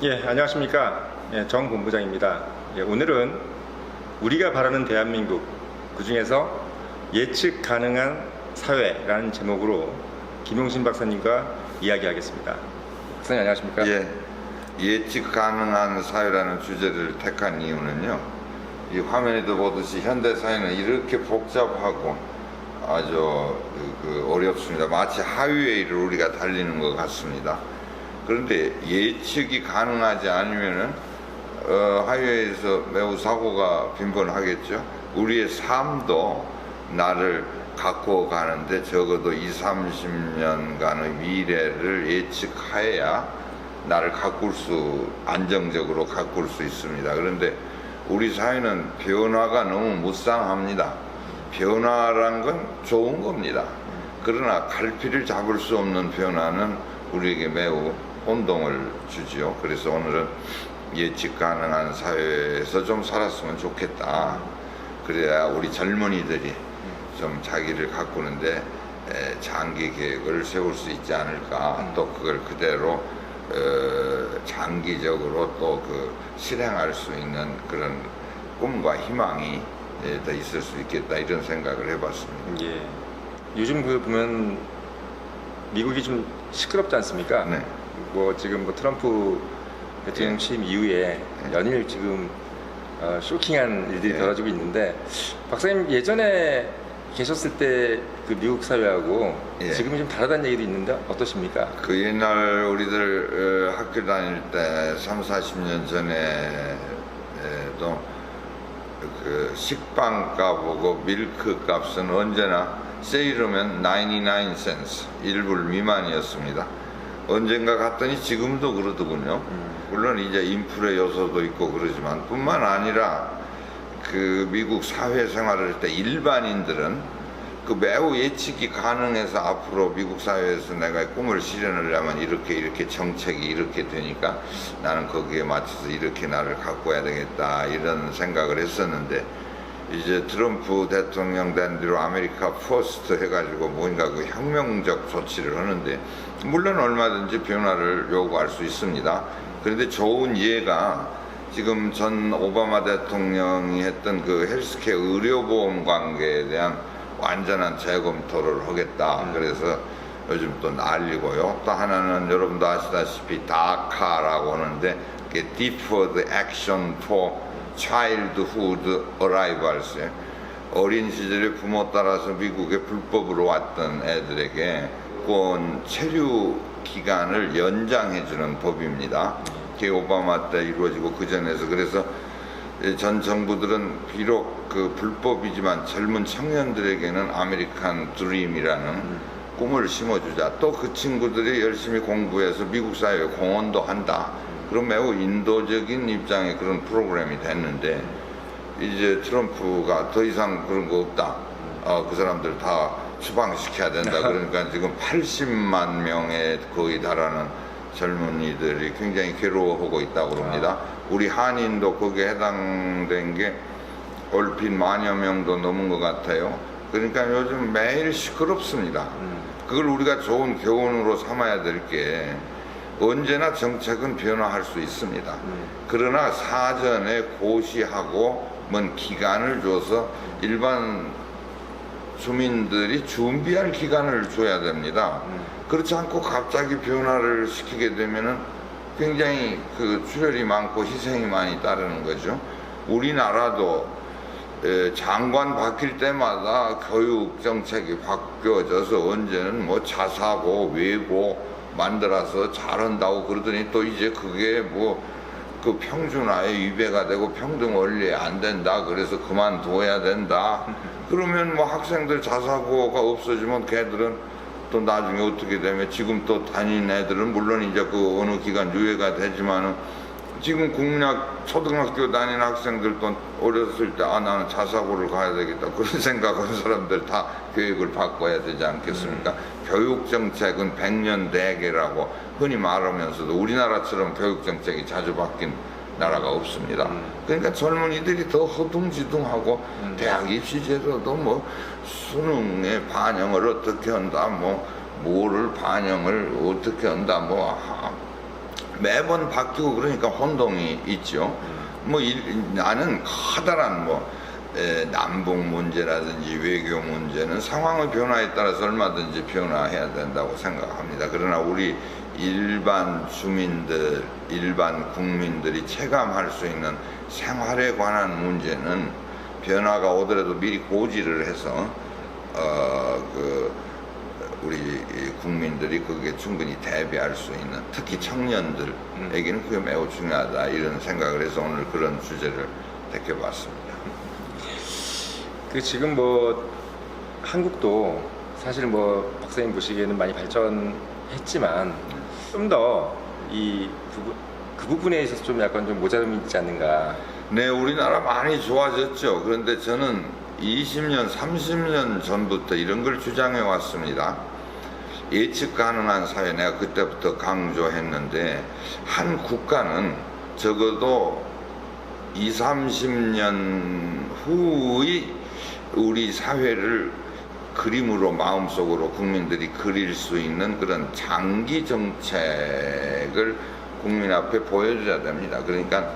예, 안녕하십니까. 예, 정 본부장입니다. 예, 오늘은 우리가 바라는 대한민국, 그 중에서 예측 가능한 사회라는 제목으로 김용신 박사님과 이야기하겠습니다. 박사님 안녕하십니까? 예, 예측 가능한 사회라는 주제를 택한 이유는요. 이 화면에도 보듯이 현대 사회는 이렇게 복잡하고 아주 그, 그 어렵습니다. 마치 하위웨이를 우리가 달리는 것 같습니다. 그런데 예측이 가능하지 않으면은 어, 하위웨이에서 매우 사고가 빈번하겠죠. 우리의 삶도 나를 갖고 가는데 적어도 2, 30년간의 미래를 예측하여야 나를 가꿀 수 안정적으로 가꿀 수 있습니다. 그런데 우리 사회는 변화가 너무 무쌍합니다. 변화란 건 좋은 겁니다. 그러나 갈피를 잡을 수 없는 변화는 우리에게 매우 혼동을 주지요. 그래서 오늘은 예측 가능한 사회에서 좀 살았으면 좋겠다. 그래야 우리 젊은이들이 좀 자기를 가꾸는데 에, 장기 계획을 세울 수 있지 않을까. 또 그걸 그대로 어, 장기적으로 또 그 실행할 수 있는 그런 꿈과 희망이 예, 더 있을 수 있겠다 이런 생각을 해봤습니다. 예. 요즘 그 보면 미국이 좀 시끄럽지 않습니까? 네. 뭐 지금 뭐 트럼프 대통령 취임 이후에 연일 지금 어, 쇼킹한 일들이 네. 벌어지고 있는데 박사님 예전에 계셨을 때 그 미국 사회하고 예. 지금이 좀 다르다는 얘기도 있는데 어떠십니까? 그 옛날 우리들 어, 학교 다닐 때 3, 40년 전에도 그 식빵 값하고 밀크 값은 언제나 세일하면 99 센스 1불 미만이었습니다. 언젠가 갔더니 지금도 그러더군요. 물론 이제 인플레 요소도 있고 그러지만 뿐만 아니라 그 미국 사회 생활을 할 때 일반인들은 그 매우 예측이 가능해서 앞으로 미국 사회에서 내가 꿈을 실현하려면 이렇게 이렇게 정책이 이렇게 되니까 나는 거기에 맞춰서 이렇게 나를 가꿔야 되겠다 이런 생각을 했었는데 이제 트럼프 대통령 된 뒤로 아메리카 퍼스트 해가지고 뭔가 그 혁명적 조치를 하는데 물론 얼마든지 변화를 요구할 수 있습니다. 그런데 좋은 예가 지금 전 오바마 대통령이 했던 그 헬스케어 의료보험 관계에 대한 완전한 재검토를 하겠다. 그래서 요즘 또 난리고요. 또 하나는 여러분도 아시다시피 다카라고 하는데 그게 Deferred Action for Childhood Arrivals 어린 시절에 부모 따라서 미국에 불법으로 왔던 애들에게 권 체류 기간을 연장해주는 법입니다. 그게 오바마 때 이루어지고 그 전에서 그래서 전 정부들은 비록 그 불법이지만 젊은 청년들에게는 아메리칸 드림이라는 꿈을 심어주자. 또 그 친구들이 열심히 공부해서 미국 사회에 공헌도 한다. 그런 매우 인도적인 입장의 그런 프로그램이 됐는데 이제 트럼프가 더 이상 그런 거 없다. 어, 그 사람들 다 추방시켜야 된다. 그러니까 지금 80만 명에 거의 달하는 젊은이들이 굉장히 괴로워하고 있다고 그럽니다. 우리 한인도 거기에 해당된 게 얼핏 만여 명도 넘은 것 같아요. 그러니까 요즘 매일 시끄럽습니다. 그걸 우리가 좋은 교훈으로 삼아야 될 게 언제나 정책은 변화할 수 있습니다. 그러나 사전에 고시하고 먼 기간을 줘서 일반 주민들이 준비할 기간을 줘야 됩니다. 그렇지 않고 갑자기 변화를 시키게 되면은 굉장히 그 출혈이 많고 희생이 많이 따르는 거죠. 우리나라도 에, 장관 바뀔 때마다 교육 정책이 바뀌어져서 언제는 뭐 자사고 외고 만들어서 잘한다고 그러더니 또 이제 그게 뭐 그 평준화에 위배가 되고 평등 원리에 안 된다. 그래서 그만둬야 된다. 그러면 뭐 학생들 자사고가 없어지면 걔들은 또 나중에 어떻게 되면 지금 또 다니는 애들은 물론 이제 그 어느 기간 유예가 되지만은 지금 국민학 초등학교 다니는 학생들도 어렸을 때 아 나는 자사고를 가야 되겠다 그런 생각하는 사람들 다 교육을 바꿔야 되지 않겠습니까? 교육 정책은 백년 대계라고 흔히 말하면서도 우리나라처럼 교육 정책이 자주 바뀐 나라가 없습니다. 그러니까 젊은이들이 더 허둥지둥하고 대학 입시 제도도 뭐 수능의 반영을 어떻게 한다 뭐 뭐를 반영을 어떻게 한다 뭐 하- 매번 바뀌고 그러니까 혼동이 있죠. 뭐 일- 나는 커다란 뭐 에, 남북 문제라든지 외교 문제는 상황의 변화에 따라서 얼마든지 변화해야 된다고 생각합니다. 그러나 우리 일반 주민들, 일반 국민들이 체감할 수 있는 생활에 관한 문제는 변화가 오더라도 미리 고지를 해서 어 그 우리 이 국민들이 거기에 충분히 대비할 수 있는 특히 청년들에게는 그게 매우 중요하다 이런 생각을 해서 오늘 그런 주제를 택해봤습니다. 그 지금 뭐 한국도 사실 뭐 박사님 보시기에는 많이 발전했지만 좀 더 이 그 부분에 있어서 좀 약간 좀 모자람이 있지 않는가. 네, 우리나라 많이 좋아졌죠. 그런데 저는 20년, 30년 전부터 이런 걸 주장해 왔습니다. 예측 가능한 사회 내가 그때부터 강조했는데 한 국가는 적어도 2, 30년 후의 우리 사회를 그림으로 마음속으로 국민들이 그릴 수 있는 그런 장기 정책을 국민 앞에 보여줘야 됩니다. 그러니까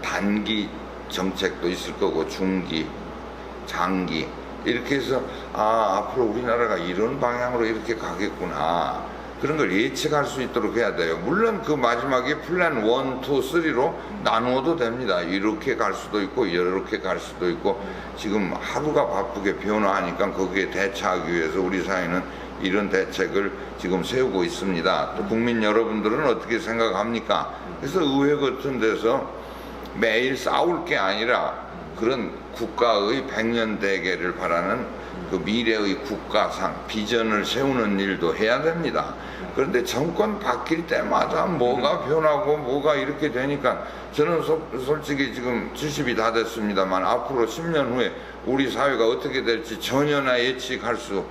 단기 정책도 있을 거고 중기, 장기 이렇게 해서 아 앞으로 우리나라가 이런 방향으로 이렇게 가겠구나 그런 걸 예측할 수 있도록 해야 돼요. 물론 그 마지막에 플랜 1, 2, 3로 나누어도 됩니다. 이렇게 갈 수도 있고 이렇게 갈 수도 있고 지금 하루가 바쁘게 변화하니까 거기에 대처하기 위해서 우리 사회는 이런 대책을 지금 세우고 있습니다. 또 국민 여러분들은 어떻게 생각합니까? 그래서 의회 같은 데서 매일 싸울 게 아니라 그런 국가의 백년 대계를 바라는 그 미래의 국가상 비전을 세우는 일도 해야 됩니다. 그런데 정권 바뀔 때마다 뭐가 변하고 뭐가 이렇게 되니까 저는 소- 솔직히 지금 70이 다 됐습니다만 앞으로 10년 후에 우리 사회가 어떻게 될지 전혀나 예측할 수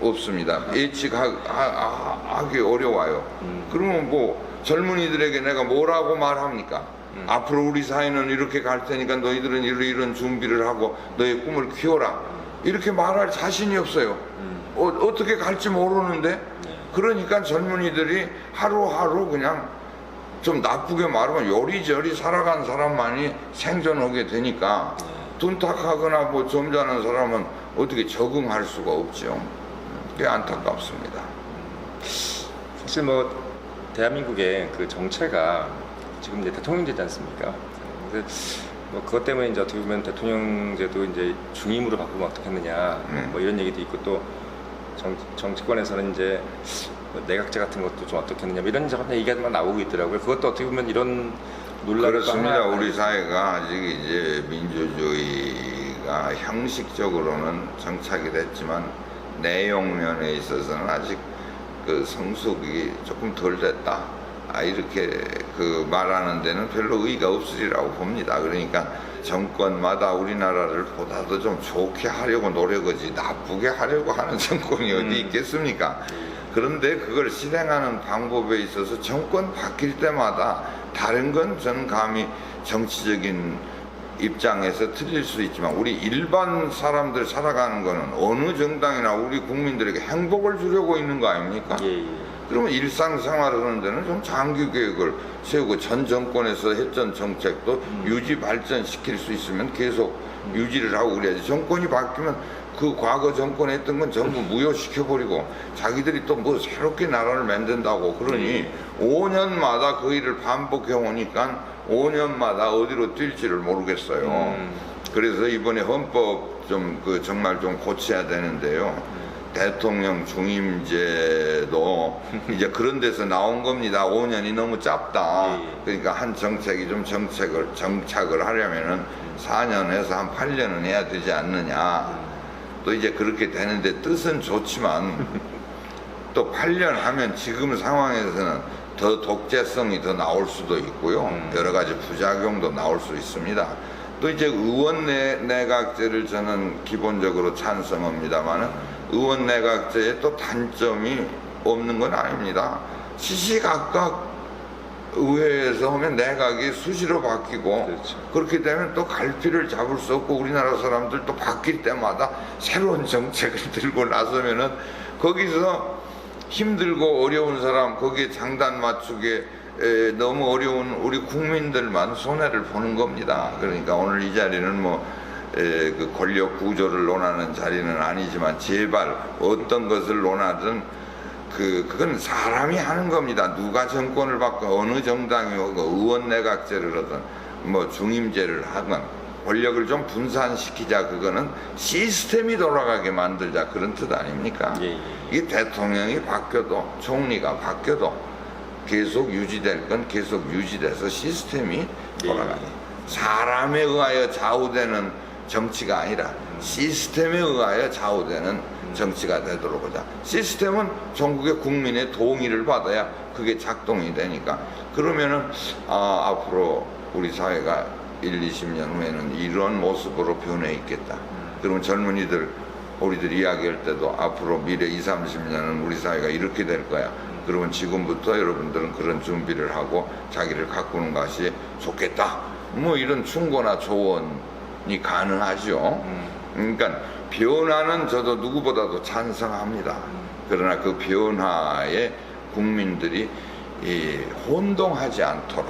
없습니다. 예측하기 어려워요. 그러면 뭐 젊은이들에게 내가 뭐라고 말합니까? 앞으로 우리 사회는 이렇게 갈 테니까 너희들은 이런 이런 준비를 하고 너의 꿈을 키워라. 이렇게 말할 자신이 없어요. 어, 어떻게 갈지 모르는데 그러니까 젊은이들이 하루하루 그냥 좀 나쁘게 말하면 요리저리 살아간 사람만이 생존하게 되니까 둔탁하거나 뭐 점잖은 사람은 어떻게 적응할 수가 없죠. 그게 안타깝습니다. 사실 뭐 대한민국의 그 정체가 지금 이제 대통령제지 않습니까? 그래서 뭐 그것 때문에 이제 어떻게 보면 대통령제도 이제 중임으로 바꾸면 어떻겠느냐 음. 뭐 이런 얘기도 있고 또 정, 정치권에서는 이제 뭐 내각제 같은 것도 좀 어떻겠느냐 뭐 이런 저런 얘기가 막 나오고 있더라고요. 그것도 어떻게 보면 이런 논란을 또 그렇습니다. 우리 사회가 아직 이제 민주주의가 형식적으로는 정착이 됐지만 내용 면에 있어서는 아직 그 성숙이 조금 덜 됐다. 아, 이렇게 그 말하는 데는 별로 의의가 없으리라고 봅니다. 그러니까 정권마다 우리나라를 보다도 좀 좋게 하려고 노력하지 나쁘게 하려고 하는 정권이 어디 음. 있겠습니까? 그런데 그걸 실행하는 방법에 있어서 정권 바뀔 때마다 다른 건 저는 감히 정치적인 입장에서 틀릴 수 있지만 우리 일반 사람들 살아가는 거는 어느 정당이나 우리 국민들에게 행복을 주려고 있는 거 아닙니까? 예, 예. 그러면 일상생활을 하는 데는 좀 장기 계획을 세우고 전 정권에서 했던 정책도 유지 발전시킬 수 있으면 계속 유지를 하고 그래야지 정권이 바뀌면 그 과거 정권 했던 건 전부 무효시켜버리고 자기들이 또 뭐 새롭게 나라를 만든다고 그러니 5년마다 그 일을 반복해 오니까 5년마다 어디로 뛸지를 모르겠어요. 음. 그래서 이번에 헌법 좀 그 정말 좀 고쳐야 되는데요. 대통령 중임제도 이제 그런 데서 나온 겁니다. 5년이 너무 짧다. 예, 예. 그러니까 한 정책이 좀 정책을 정착을 하려면은 4년에서 한 8년은 해야 되지 않느냐. 또 이제 그렇게 되는데 뜻은 좋지만 또 8년 하면 지금 상황에서는 더 독재성이 더 나올 수도 있고요. 음. 여러 가지 부작용도 나올 수 있습니다. 또 이제 의원 내, 내각제를 저는 기본적으로 찬성합니다만은 의원 내각제에 또 단점이 없는 건 아닙니다. 시시각각 의회에서 하면 내각이 수시로 바뀌고 그렇죠. 그렇게 되면 또 갈피를 잡을 수 없고 우리나라 사람들 또 바뀔 때마다 새로운 정책을 들고 나서면은 거기서 힘들고 어려운 사람 거기에 장단 맞추게 에, 너무 어려운 우리 국민들만 손해를 보는 겁니다. 그러니까 오늘 이 자리는 뭐 에, 그 권력 구조를 논하는 자리는 아니지만 제발 어떤 것을 논하든 그 그건 사람이 하는 겁니다. 누가 정권을 바꿔 어느 정당이 오고 의원 내각제를 하든 뭐 중임제를 하건 권력을 좀 분산시키자 그거는 시스템이 돌아가게 만들자 그런 뜻 아닙니까? 예, 예. 이 대통령이 바뀌어도 총리가 바뀌어도 계속 유지될 건 계속 유지돼서 시스템이 돌아가요. 사람에 의하여 좌우되는 정치가 아니라 시스템에 의하여 좌우되는 정치가 되도록 하자. 시스템은 전국의 국민의 동의를 받아야 그게 작동이 되니까. 그러면은 아, 앞으로 우리 사회가 1, 20년 후에는 이런 모습으로 변해 있겠다. 그러면 젊은이들 우리들 이야기할 때도 앞으로 미래 2, 30년은 우리 사회가 이렇게 될 거야. 그러면 지금부터 여러분들은 그런 준비를 하고 자기를 가꾸는 것이 좋겠다. 뭐 이런 충고나 조언 이 가능하죠. 그러니까 변화는 저도 누구보다도 찬성합니다. 그러나 그 변화에 국민들이 이 혼동하지 않도록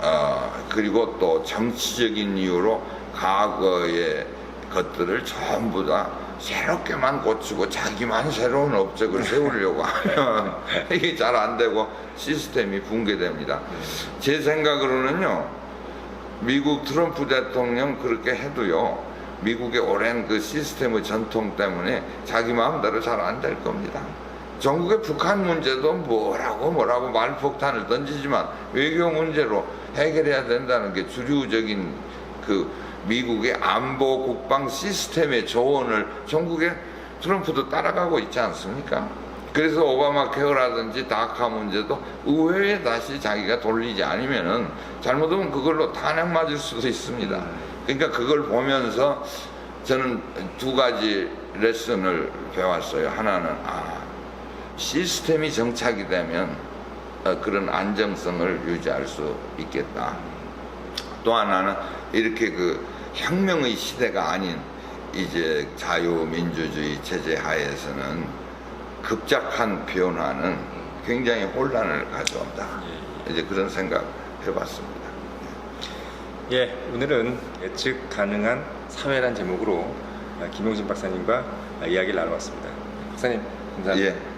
어, 그리고 또 정치적인 이유로 과거의 것들을 전부 다 새롭게만 고치고 자기만 새로운 업적을 세우려고 하면 이게 잘 안 되고 시스템이 붕괴됩니다. 제 생각으로는요, 미국 트럼프 대통령 그렇게 해도요, 미국의 오랜 그 시스템의 전통 때문에 자기 마음대로 잘 안 될 겁니다. 전국의 북한 문제도 뭐라고 뭐라고 말폭탄을 던지지만 외교 문제로 해결해야 된다는 게 주류적인 그 미국의 안보 국방 시스템의 조언을 전국의 트럼프도 따라가고 있지 않습니까? 그래서 오바마 케어라든지 다카 문제도 의회에 다시 자기가 돌리지 않으면은 잘못하면 그걸로 탄핵 맞을 수도 있습니다. 그러니까 그걸 보면서 저는 두 가지 레슨을 배웠어요. 하나는 아 시스템이 정착이 되면 어, 그런 안정성을 유지할 수 있겠다. 또 하나는 이렇게 그 혁명의 시대가 아닌 이제 자유민주주의 체제 하에서는 급작한 변화는 굉장히 혼란을 가져온다. 이제 그런 생각 해봤습니다. 예, 오늘은 예측 가능한 사회란 제목으로 아, 김용진 박사님과 아, 이야기를 나눠봤습니다. 박사님 감사합니다. 예.